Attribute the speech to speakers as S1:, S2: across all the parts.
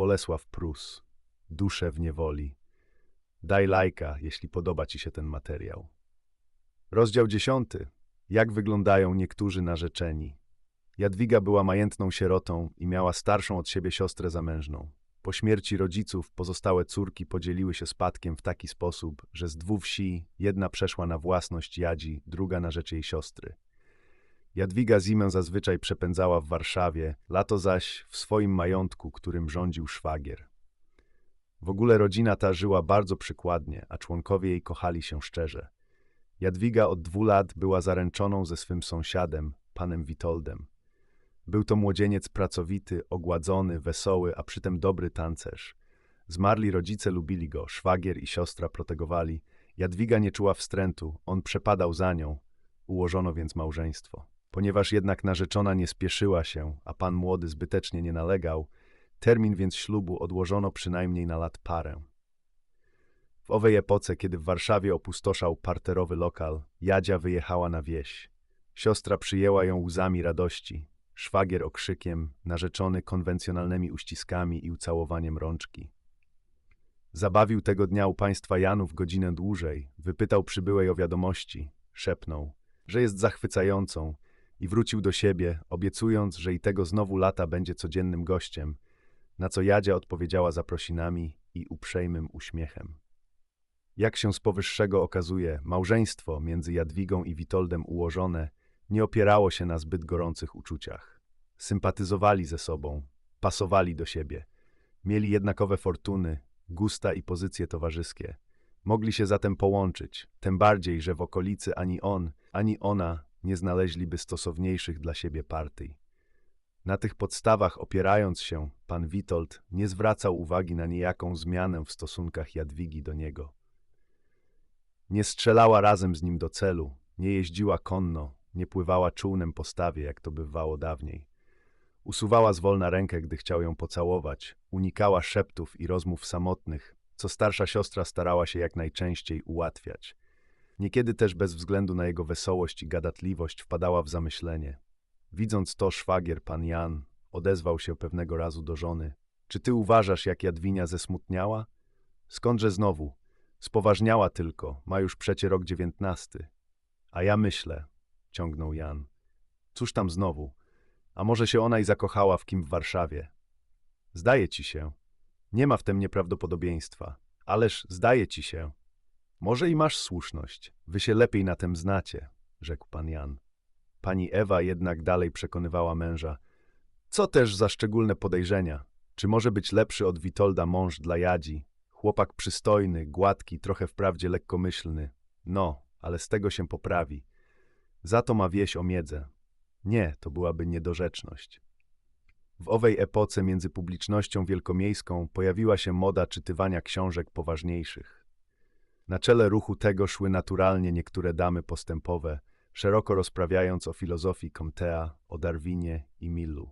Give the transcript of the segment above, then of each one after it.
S1: Bolesław Prus. Dusze w niewoli. Daj lajka, jeśli podoba Ci się ten materiał. Rozdział dziesiąty. Jak wyglądają niektórzy narzeczeni? Jadwiga była majętną sierotą i miała starszą od siebie siostrę zamężną. Po śmierci rodziców pozostałe córki podzieliły się spadkiem w taki sposób, że z dwóch wsi jedna przeszła na własność Jadzi, druga na rzecz jej siostry. Jadwiga zimę zazwyczaj przepędzała w Warszawie, lato zaś w swoim majątku, którym rządził szwagier. W ogóle rodzina ta żyła bardzo przykładnie, a członkowie jej kochali się szczerze. Jadwiga od dwóch lat była zaręczoną ze swym sąsiadem, panem Witoldem. Był to młodzieniec pracowity, ogładzony, wesoły, a przytem dobry tancerz. Zmarli rodzice lubili go, szwagier i siostra protegowali. Jadwiga nie czuła wstrętu, on przepadał za nią. Ułożono więc małżeństwo. Ponieważ jednak narzeczona nie spieszyła się, a pan młody zbytecznie nie nalegał, termin więc ślubu odłożono przynajmniej na lat parę. W owej epoce, kiedy w Warszawie opustoszał parterowy lokal, Jadzia wyjechała na wieś. Siostra przyjęła ją łzami radości, szwagier okrzykiem, narzeczony konwencjonalnymi uściskami i ucałowaniem rączki. Zabawił tego dnia u państwa Janów godzinę dłużej, wypytał przybyłej o wiadomości, szepnął, że jest zachwycającą i wrócił do siebie, obiecując, że i tego znowu lata będzie codziennym gościem, na co Jadzia odpowiedziała zaprosinami i uprzejmym uśmiechem. Jak się z powyższego okazuje, małżeństwo między Jadwigą i Witoldem ułożone nie opierało się na zbyt gorących uczuciach. Sympatyzowali ze sobą, pasowali do siebie, mieli jednakowe fortuny, gusta i pozycje towarzyskie. Mogli się zatem połączyć, tym bardziej, że w okolicy ani on, ani ona nie znaleźliby stosowniejszych dla siebie partii. Na tych podstawach opierając się, pan Witold nie zwracał uwagi na niejaką zmianę w stosunkach Jadwigi do niego. Nie strzelała razem z nim do celu, nie jeździła konno, nie pływała czółnem po stawie, jak to bywało dawniej. Usuwała zwolna rękę, gdy chciał ją pocałować, unikała szeptów i rozmów samotnych, co starsza siostra starała się jak najczęściej ułatwiać. Niekiedy też bez względu na jego wesołość i gadatliwość wpadała w zamyślenie. Widząc to, szwagier, pan Jan, odezwał się pewnego razu do żony. Czy ty uważasz, jak Jadwinia zesmutniała? Skądże znowu? Spoważniała tylko, ma już przecie rok dziewiętnasty. A ja myślę, ciągnął Jan. Cóż tam znowu? A może się ona i zakochała w kim w Warszawie? Zdaje ci się. Nie ma w tym nieprawdopodobieństwa. Ależ zdaje ci się. Może i masz słuszność. Wy się lepiej na tym znacie, rzekł pan Jan. Pani Ewa jednak dalej przekonywała męża. Co też za szczególne podejrzenia? Czy może być lepszy od Witolda mąż dla Jadzi? Chłopak przystojny, gładki, trochę wprawdzie lekkomyślny. No, ale z tego się poprawi. Za to ma wieś o miedzę. Nie, to byłaby niedorzeczność. W owej epoce między publicznością wielkomiejską pojawiła się moda czytywania książek poważniejszych. Na czele ruchu tego szły naturalnie niektóre damy postępowe, szeroko rozprawiając o filozofii Comtea, o Darwinie i Millu.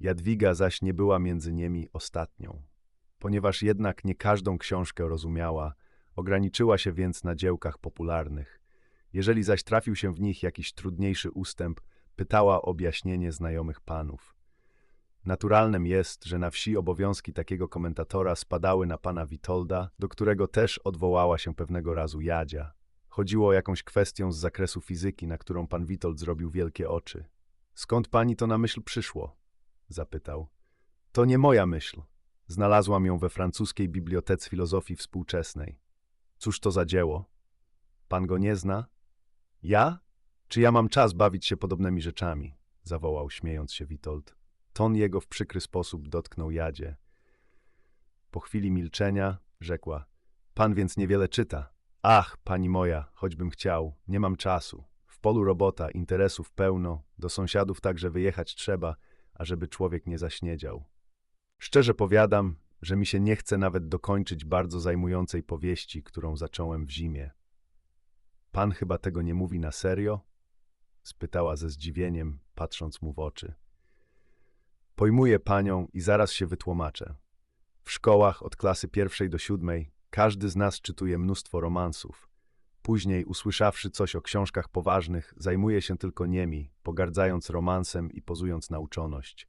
S1: Jadwiga zaś nie była między nimi ostatnią. Ponieważ jednak nie każdą książkę rozumiała, ograniczyła się więc na dziełkach popularnych. Jeżeli zaś trafił się w nich jakiś trudniejszy ustęp, pytała o objaśnienie znajomych panów. Naturalnym jest, że na wsi obowiązki takiego komentatora spadały na pana Witolda, do którego też odwołała się pewnego razu Jadzia. Chodziło o jakąś kwestię z zakresu fizyki, na którą pan Witold zrobił wielkie oczy. Skąd pani to na myśl przyszło? zapytał. To nie moja myśl. Znalazłam ją we francuskiej bibliotece filozofii współczesnej. Cóż to za dzieło? Pan go nie zna? Ja? Czy ja mam czas bawić się podobnymi rzeczami? zawołał, śmiejąc się Witold. Ton jego w przykry sposób dotknął Jadzie. Po chwili milczenia rzekła: Pan więc niewiele czyta. Ach, pani moja, choćbym chciał, nie mam czasu. W polu robota, interesów pełno, do sąsiadów także wyjechać trzeba, ażeby człowiek nie zaśniedział. Szczerze powiadam, że mi się nie chce nawet dokończyć bardzo zajmującej powieści, którą zacząłem w zimie. Pan chyba tego nie mówi na serio? spytała ze zdziwieniem, patrząc mu w oczy. Pojmuję panią i zaraz się wytłumaczę. W szkołach od klasy pierwszej do siódmej każdy z nas czytuje mnóstwo romansów. Później, usłyszawszy coś o książkach poważnych, zajmuje się tylko niemi, pogardzając romansem i pozując na uczoność.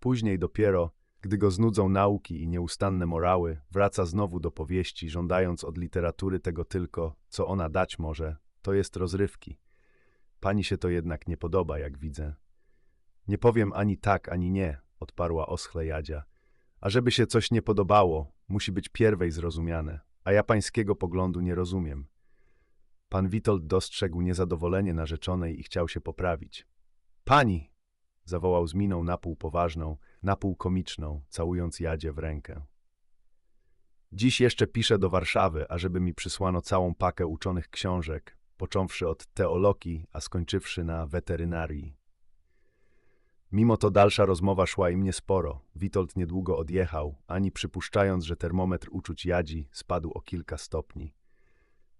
S1: Później dopiero, Gdy go znudzą nauki i nieustanne morały, wraca znowu do powieści, żądając od literatury tego tylko, co ona dać może, to jest rozrywki. Pani się to jednak nie podoba, jak widzę. Nie powiem ani tak, ani nie, odparła oschle Jadzia. A żeby się coś nie podobało, musi być pierwej zrozumiane, a ja pańskiego poglądu nie rozumiem. Pan Witold dostrzegł niezadowolenie narzeczonej i chciał się poprawić. Pani! zawołał z miną napół poważną, napół komiczną, całując Jadzie w rękę. Dziś jeszcze piszę do Warszawy, ażeby mi przysłano całą pakę uczonych książek, począwszy od teologii, a skończywszy na weterynarii. Mimo to dalsza rozmowa szła im niesporo. Witold niedługo odjechał, ani przypuszczając, że termometr uczuć Jadzi spadł o kilka stopni.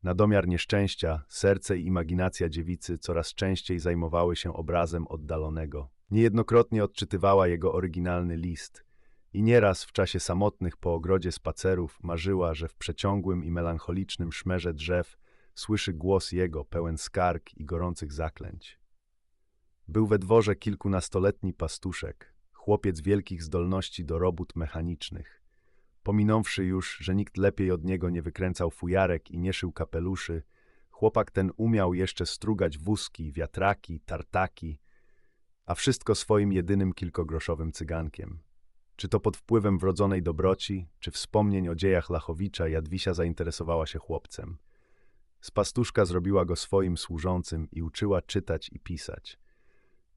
S1: Na domiar nieszczęścia, serce i imaginacja dziewicy coraz częściej zajmowały się obrazem oddalonego. Niejednokrotnie odczytywała jego oryginalny list i nieraz w czasie samotnych po ogrodzie spacerów marzyła, że w przeciągłym i melancholicznym szmerze drzew słyszy głos jego pełen skarg i gorących zaklęć. Był we dworze kilkunastoletni pastuszek, chłopiec wielkich zdolności do robót mechanicznych. Pominąwszy już, że nikt lepiej od niego nie wykręcał fujarek i nie szył kapeluszy, chłopak ten umiał jeszcze strugać wózki, wiatraki, tartaki, a wszystko swoim jedynym kilkogroszowym cygankiem. Czy to pod wpływem wrodzonej dobroci, czy wspomnień o dziejach Lachowicza, Jadwisia zainteresowała się chłopcem. Z pastuszka zrobiła go swoim służącym i uczyła czytać i pisać.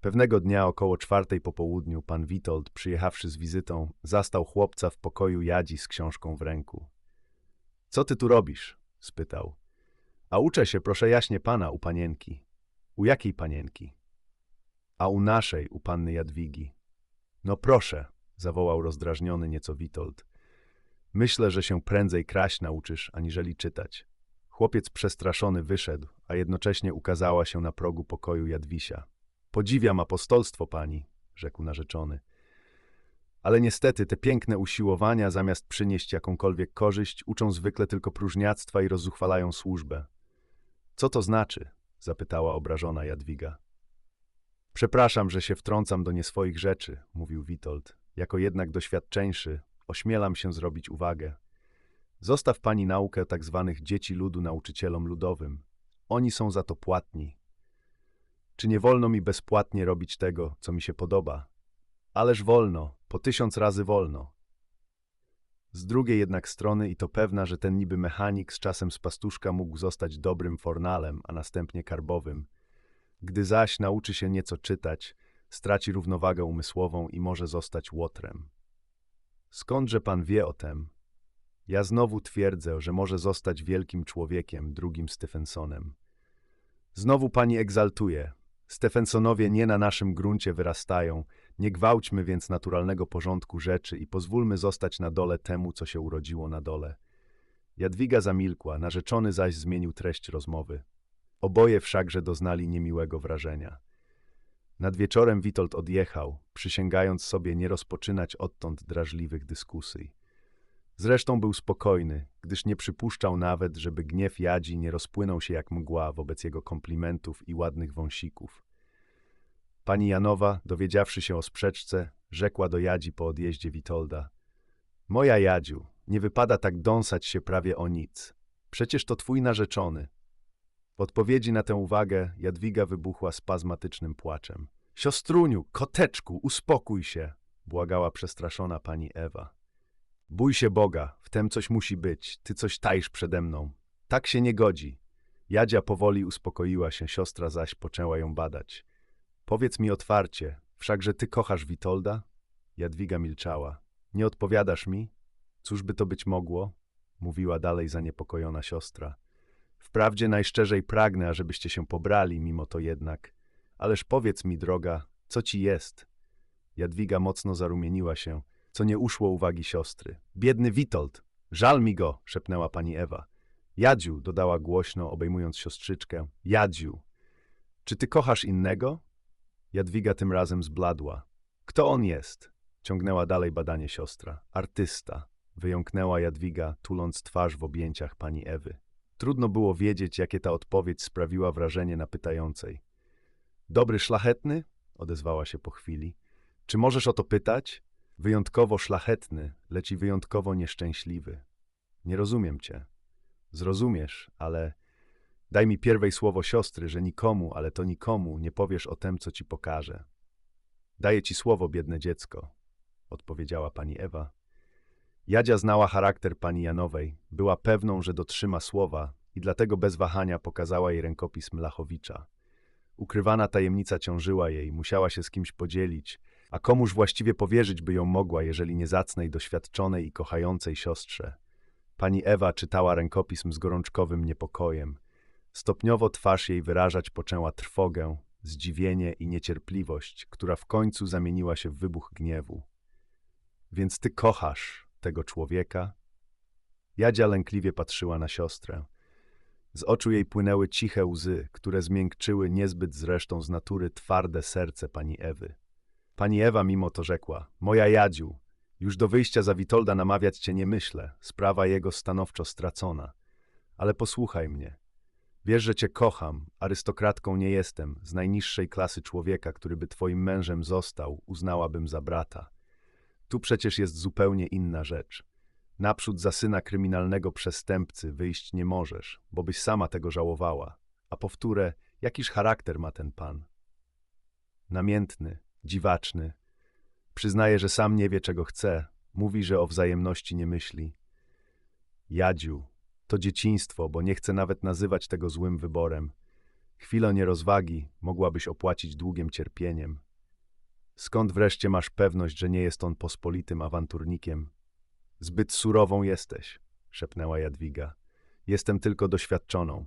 S1: Pewnego dnia około czwartej po południu pan Witold, przyjechawszy z wizytą, zastał chłopca w pokoju Jadzi z książką w ręku. – Co ty tu robisz? – spytał. – A uczę się, proszę jaśnie pana, u panienki. – U jakiej panienki? – A u naszej, u panny Jadwigi. – No proszę – zawołał rozdrażniony nieco Witold. – Myślę, że się prędzej kraść nauczysz, aniżeli czytać. Chłopiec przestraszony wyszedł, a jednocześnie ukazała się na progu pokoju Jadwisia. Podziwiam apostolstwo pani, rzekł narzeczony. Ale niestety te piękne usiłowania, zamiast przynieść jakąkolwiek korzyść, uczą zwykle tylko próżniactwa i rozzuchwalają służbę. Co to znaczy? zapytała obrażona Jadwiga. Przepraszam, że się wtrącam do nieswoich rzeczy, mówił Witold. Jako jednak doświadczeńszy, ośmielam się zrobić uwagę. Zostaw pani naukę tak zwanych dzieci ludu nauczycielom ludowym. Oni są za to płatni. Czy nie wolno mi bezpłatnie robić tego, co mi się podoba? Ależ wolno, po tysiąc razy wolno. Z drugiej jednak strony i to pewna, że ten niby mechanik z czasem z pastuszka mógł zostać dobrym fornalem, a następnie karbowym. Gdy zaś nauczy się nieco czytać, straci równowagę umysłową i może zostać łotrem. Skądże pan wie o tem? Ja znowu twierdzę, że może zostać wielkim człowiekiem, drugim Stephensonem. Znowu pani egzaltuje, Stephensonowie nie na naszym gruncie wyrastają, nie gwałćmy więc naturalnego porządku rzeczy i pozwólmy zostać na dole temu, co się urodziło na dole. Jadwiga zamilkła, narzeczony zaś zmienił treść rozmowy. Oboje wszakże doznali niemiłego wrażenia. Nad wieczorem Witold odjechał, przysięgając sobie nie rozpoczynać odtąd drażliwych dyskusji. Zresztą był spokojny, gdyż nie przypuszczał nawet, żeby gniew Jadzi nie rozpłynął się jak mgła wobec jego komplimentów i ładnych wąsików. Pani Janowa, dowiedziawszy się o sprzeczce, rzekła do Jadzi po odjeździe Witolda. Moja Jadziu, nie wypada tak dąsać się prawie o nic. Przecież to twój narzeczony. W odpowiedzi na tę uwagę Jadwiga wybuchła spazmatycznym płaczem. Siostruniu, koteczku, uspokój się, błagała przestraszona pani Ewa. Bój się Boga, w tem coś musi być, ty coś tajsz przede mną. Tak się nie godzi. Jadzia powoli uspokoiła się, siostra zaś poczęła ją badać. Powiedz mi otwarcie, wszakże ty kochasz Witolda? Jadwiga milczała. Nie odpowiadasz mi? Cóż by to być mogło? Mówiła dalej zaniepokojona siostra. Wprawdzie najszczerzej pragnę, ażebyście się pobrali, mimo to jednak. Ależ powiedz mi, droga, co ci jest? Jadwiga mocno zarumieniła się co nie uszło uwagi siostry. Biedny Witold! Żal mi go! szepnęła pani Ewa. Jadziu, dodała głośno, obejmując siostrzyczkę. Jadziu! Czy ty kochasz innego? Jadwiga tym razem zbladła. Kto on jest? Ciągnęła dalej badanie siostra. Artysta. Wyjąknęła Jadwiga, tuląc twarz w objęciach pani Ewy. Trudno było wiedzieć, jakie ta odpowiedź sprawiła wrażenie na pytającej. Dobry szlachetny? odezwała się po chwili. Czy możesz o to pytać? Wyjątkowo szlachetny, lecz i wyjątkowo nieszczęśliwy. Nie rozumiem cię. Zrozumiesz, ale daj mi pierwej słowo siostry, że nikomu, ale to nikomu nie powiesz o tem, co ci pokażę. Daję ci słowo, biedne dziecko, odpowiedziała pani Ewa. Jadzia znała charakter pani Janowej, była pewną, że dotrzyma słowa i dlatego bez wahania pokazała jej rękopis Mlachowicza. Ukrywana tajemnica ciążyła jej, musiała się z kimś podzielić, a komuż właściwie powierzyć by ją mogła, jeżeli nie zacnej, doświadczonej i kochającej siostrze. Pani Ewa czytała rękopism z gorączkowym niepokojem. Stopniowo twarz jej wyrażać poczęła trwogę, zdziwienie i niecierpliwość, która w końcu zamieniła się w wybuch gniewu. Więc ty kochasz tego człowieka? Jadzia lękliwie patrzyła na siostrę. Z oczu jej płynęły ciche łzy, które zmiękczyły niezbyt zresztą z natury twarde serce pani Ewy. Pani Ewa mimo to rzekła, moja Jadziu, już do wyjścia za Witolda namawiać cię nie myślę, sprawa jego stanowczo stracona. Ale posłuchaj mnie. Wiesz, że cię kocham, arystokratką nie jestem, z najniższej klasy człowieka, który by twoim mężem został, uznałabym za brata. Tu przecież jest zupełnie inna rzecz. Naprzód za syna kryminalnego przestępcy wyjść nie możesz, bo byś sama tego żałowała. A powtórę, jakiż charakter ma ten pan? Namiętny, dziwaczny. Przyznaje, że sam nie wie, czego chce. Mówi, że o wzajemności nie myśli. Jadziu, to dzieciństwo, bo nie chcę nawet nazywać tego złym wyborem. Chwilę nierozwagi mogłabyś opłacić długiem cierpieniem. Skąd wreszcie masz pewność, że nie jest on pospolitym awanturnikiem? Zbyt surową jesteś, szepnęła Jadwiga. Jestem tylko doświadczoną.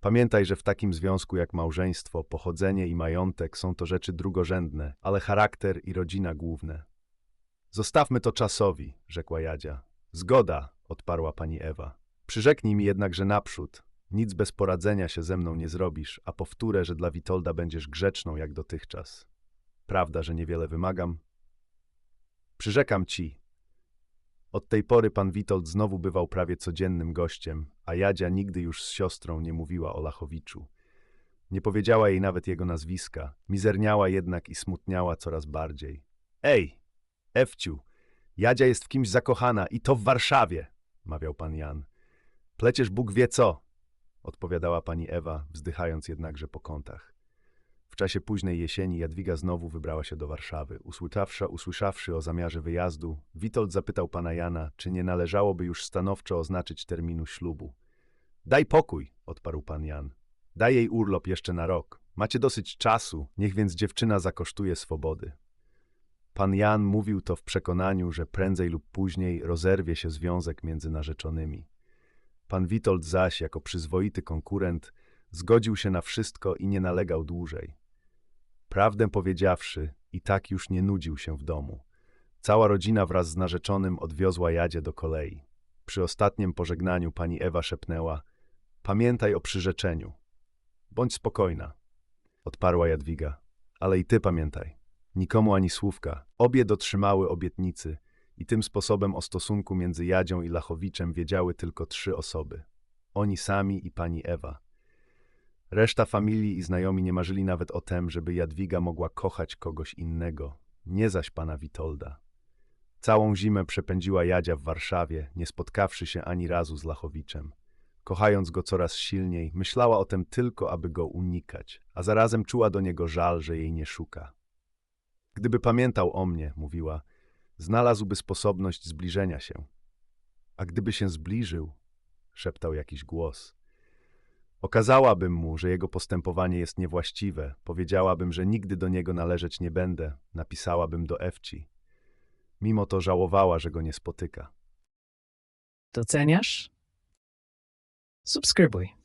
S1: Pamiętaj, że w takim związku jak małżeństwo, pochodzenie i majątek są to rzeczy drugorzędne, ale charakter i rodzina główne. Zostawmy to czasowi, rzekła Jadzia. Zgoda, odparła pani Ewa. Przyrzeknij mi jednak, że naprzód nic bez poradzenia się ze mną nie zrobisz, a powtórę, że dla Witolda będziesz grzeczną jak dotychczas. Prawda, że niewiele wymagam? Przyrzekam ci. Od tej pory pan Witold znowu bywał prawie codziennym gościem, a Jadzia nigdy już z siostrą nie mówiła o Lachowiczu. Nie powiedziała jej nawet jego nazwiska, mizerniała jednak i smutniała coraz bardziej. Ej, Ewciu, Jadzia jest w kimś zakochana i to w Warszawie, mawiał pan Jan. Pleciesz Bóg wie co, odpowiadała pani Ewa, wzdychając jednakże po kątach. Czasie późnej jesieni Jadwiga znowu wybrała się do Warszawy. Usłyszawszy, usłyszawszy o zamiarze wyjazdu, Witold zapytał pana Jana, czy nie należałoby już stanowczo oznaczyć terminu ślubu. Daj pokój, odparł pan Jan. Daj jej urlop jeszcze na rok. Macie dosyć czasu, niech więc dziewczyna zakosztuje swobody. Pan Jan mówił to w przekonaniu, że prędzej lub później rozerwie się związek między narzeczonymi. Pan Witold zaś, jako przyzwoity konkurent, zgodził się na wszystko i nie nalegał dłużej. Prawdę powiedziawszy, i tak już nie nudził się w domu. Cała rodzina wraz z narzeczonym odwiozła Jadzie do kolei. Przy ostatnim pożegnaniu pani Ewa szepnęła: Pamiętaj o przyrzeczeniu. Bądź spokojna, odparła Jadwiga. Ale i ty pamiętaj. Nikomu ani słówka. Obie dotrzymały obietnicy i tym sposobem o stosunku między Jadzią i Lachowiczem wiedziały tylko trzy osoby. Oni sami i pani Ewa. Reszta familii i znajomi nie marzyli nawet o tem, żeby Jadwiga mogła kochać kogoś innego, nie zaś pana Witolda. Całą zimę przepędziła Jadzia w Warszawie, nie spotkawszy się ani razu z Lachowiczem. Kochając go coraz silniej, myślała o tym tylko, aby go unikać, a zarazem czuła do niego żal, że jej nie szuka. Gdyby pamiętał o mnie, mówiła, znalazłby sposobność zbliżenia się. A gdyby się zbliżył, szeptał jakiś głos. Okazałabym mu, że jego postępowanie jest niewłaściwe, powiedziałabym, że nigdy do niego należeć nie będę, napisałabym do Ewci. Mimo to żałowała, że go nie spotyka.
S2: Doceniasz? Subskrybuj.